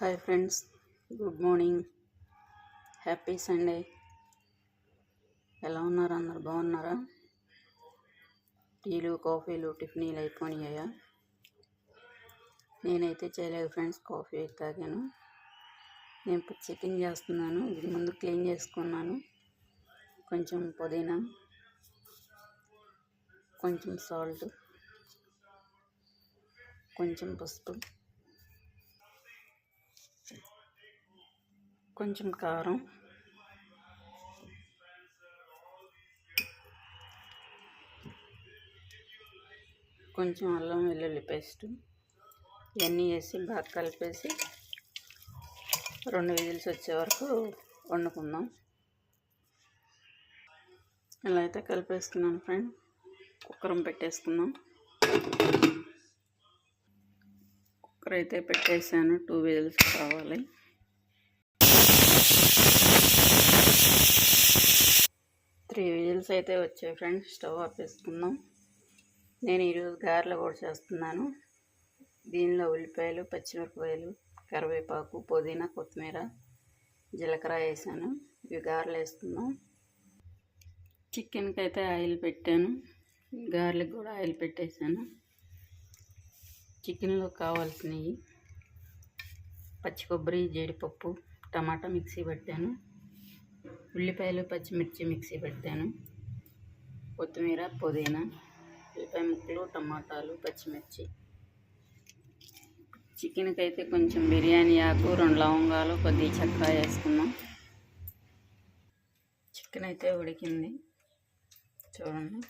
Hi friends good morning. Happy Sunday. ఎలా ఉన్నారు? అందరు బాగున్నారా? టీలు కాఫీలు టిఫినీలు అయిపోయినాయా? నేనైతే చేయలేదు ఫ్రెండ్స్ కాఫీ తాగాను. నేను ఇప్పుడు చికెన్ చేస్తున్నాను. ఇది ముందు క్లీన్ చేసుకున్నాను. కొంచెం పుదీనా కొంచెం సాల్ట్ కొంచెం పసుపు. కొంచెం కారం. కొంచెం అల్లం వెల్లుల్లి పేస్ట్. ఇవన్నీ వేసి బాగా కలిపేసి రెండు విజిల్స్ వచ్చే వరకు వండుకుందాం. ఇలా అయితే కలిపేసుకున్నాను ఫ్రెండ్. కుక్కరం పెట్టేసుకుందాం. కుక్కర్ అయితే పెట్టేసాను టూ విజిల్స్ కావాలి. విజిల్స్ అయితే వచ్చాయి ఫ్రెండ్స్. స్టవ్ ఆపేసుకుందాం. నేను ఈరోజు గారెలు కూడా చేస్తున్నాను. దీనిలో ఉల్లిపాయలు పచ్చిమిరపకాయలు కరివేపాకు పుదీనా కొత్తిమీర జీలకర్ర వేసాను. ఇవి గారెలు వేసుకుందాం. చికెన్కి అయితే ఆయిల్ పెట్టాను. గార్లిక్ కూడా ఆయిల్ పెట్టేశాను చికెన్లో కావాల్సినవి పచ్చి కొబ్బరి జీడిపప్పు టమాటా మిక్సీ పెట్టాను. ఉల్లిపాయలు పచ్చిమిర్చి మిక్సీ పెట్టాను. కొత్తిమీర పుదీనా ఉల్లిపాయ ముక్కలు టమాటాలు పచ్చిమిర్చి. చికెన్కి అయితే కొంచెం బిర్యానీ ఆకు రెండు లవంగాలు కొద్దిగా చెక్క వేసుకున్నాం చికెన్ అయితే ఉడికింది. చూడండి.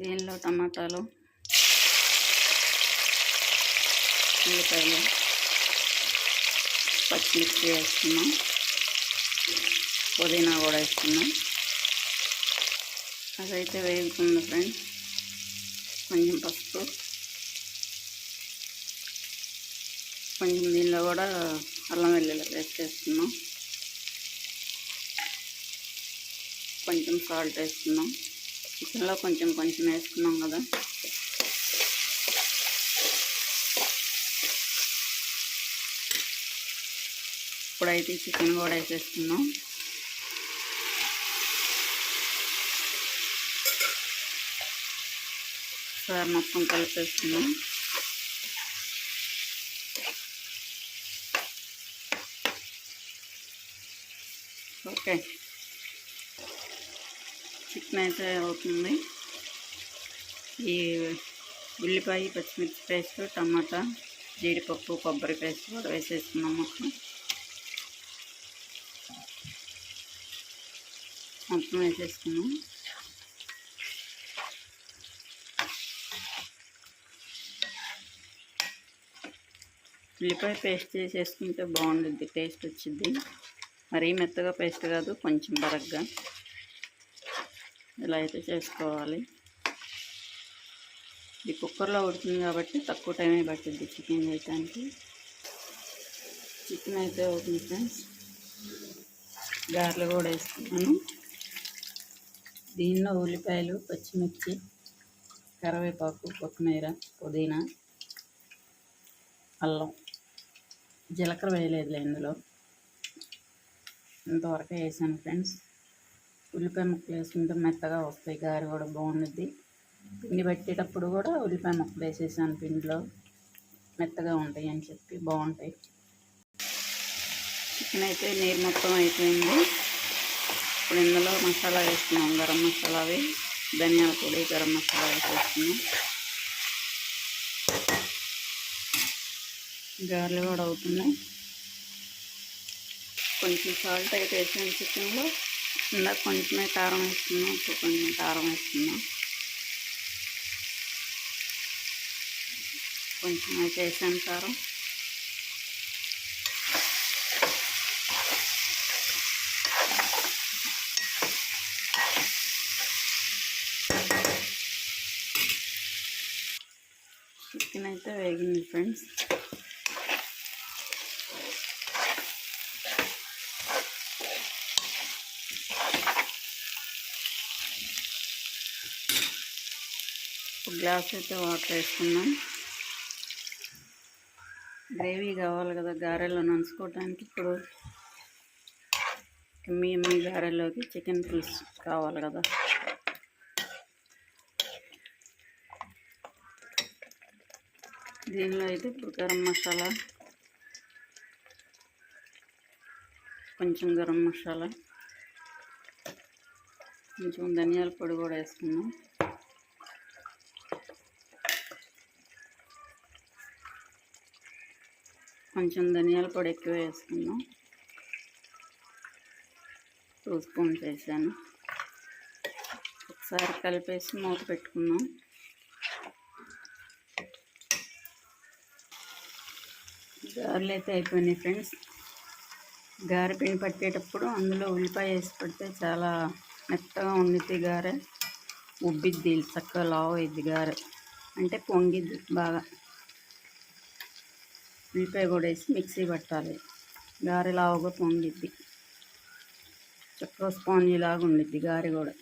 దీనిలో టమాటాలు? ఉల్లిపాయలు. పచ్చిమిర్చి వేసుకున్నాం పుదీనా కూడా వేసుకున్నాం అదైతే వేగుతుంది ఫ్రెండ్స్. కొంచెం పసుపు. కొంచెం దీనిలో కూడా అల్లం వెల్లుల్లి పేస్ట్ వేస్తున్నాం. కొంచెం సాల్ట్ వేస్తున్నాం. చికెన్లో కొంచెం కొంచెం వేసుకున్నాం కదా. ఇప్పుడైతే చికెన్ కూడా వేసేస్తున్నాం. ఒకసారి మొత్తం కలిపేస్తున్నాం ఓకే. చికెన్ అయితే అవుతుంది. ఈ ఉల్లిపాయ పచ్చిమిర్చి పేస్ట్ టమాటా జీడిపప్పు కొబ్బరి పేస్ట్ కూడా వేసేసుకున్నాం మొత్తం. మొత్తం వేసేసుకున్నాం ఉల్లిపాయ పేస్ట్ చేసేసుకుంటే బాగుంటుంది టేస్ట్ వచ్చింది మరీ మెత్తగా పేస్ట్ కాదు కొంచెం బరగ్గా. ఇలా అయితే చేసుకోవాలి. ఇది కుక్కర్లో ఉడుతుంది కాబట్టి తక్కువ టైమే పట్టింది చికెన్ చేయడానికి చికెన్ అయితే అవుతుంది ఫ్రెండ్స్. గారెలు కూడా వేసుకున్నాను. దీనిలో ఉల్లిపాయలు పచ్చిమిర్చి కరివేపాకు కొత్తిమీర పుదీనా అల్లం. జీలకర్ర వేయలేదులే ఇందులో. ఇంతవరకు వేసాను ఫ్రెండ్స్. ఉల్లిపాయ ముక్కలు వేసుకుంటే మెత్తగా వస్తాయి గారి కూడా బాగుంటుంది పిండి పెట్టేటప్పుడు కూడా ఉల్లిపాయ ముక్కలు వేసేసాను పిండిలో. మెత్తగా ఉంటాయి అని చెప్పి బాగుంటాయి. చికెన్ అయితే నీరు మొత్తం అయిపోయింది. ఇప్పుడు ఇందులో మసాలా వేసుకున్నాం గరం మసాలావి. ధనియాల పొడి గరం మసాలా వేసేస్తున్నాం. గారెలు కూడా అవుతున్నాయి. కొంచెం సాల్ట్ అయితే వేసాను చికెన్లో. ఇందాక కొంచెమే కారం వేస్తున్నాం ఇప్పుడు కొంచెం కారం వేస్తున్నాం కొంచెం అయితే వేసాను కారం. చికెన్ అయితే వేగింది ఫ్రెండ్స్. గ్లాస్ అయితే వాటర్ వేసుకున్నాం గ్రేవీ కావాలి కదా గారెలో నంచుకోవడానికి ఇప్పుడు మీ మీ గారెలోకి చికెన్ పులుసు కావాలి కదా. దీనిలో అయితే ఇప్పుడు గరం మసాలా కొంచెం గరం మసాలా కొంచెం ధనియాల పొడి కూడా వేసుకున్నాం కొంచెం ధనియాల పొడి ఎక్కువ వేసుకుందాం. టూ స్పూన్స్ వేసాను. ఒకసారి కలిపేసి మూత పెట్టుకుందాం. గారెలు అయితే అయిపోయినాయి ఫ్రెండ్స్. గారె పిండి పట్టేటప్పుడు అందులో ఉల్లిపాయ వేసి పెడితే చాలా మెత్తగా ఉండిద్ది గారె. ఉబ్బిద్ది చక్కగా లావు అయింది గారె. అంటే పొంగిద్ది బాగా. ఉల్లిపాయ కూడా వేసి మిక్సీ పట్టాలి. గారె లావుగా పొంగిద్ది. చక్కగా స్పాంజీ లాగా ఉండిద్ది గారె కూడా.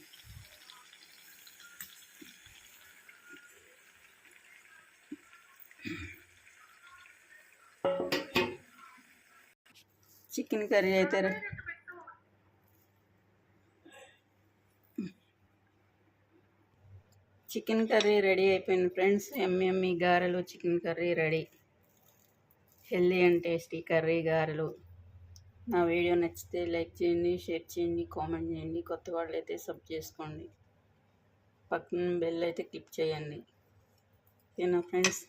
చికెన్ కర్రీ అయితే చికెన్ కర్రీ రెడీ అయిపోయింది ఫ్రెండ్స్. ఎమ్మెమ్మి ఎమ్మి గారెలు chicken curry ready. Healthy and tasty curry గారెలు. నా వీడియో నచ్చితే లైక్ చేయండి షేర్ చేయండి కామెంట్ చేయండి కొత్త వాళ్ళు అయితే సబ్ చేసుకోండి. పక్కన బెల్ అయితే క్లిక్ చేయండి. ఓకేనా ఫ్రెండ్స్?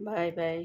Bye bye.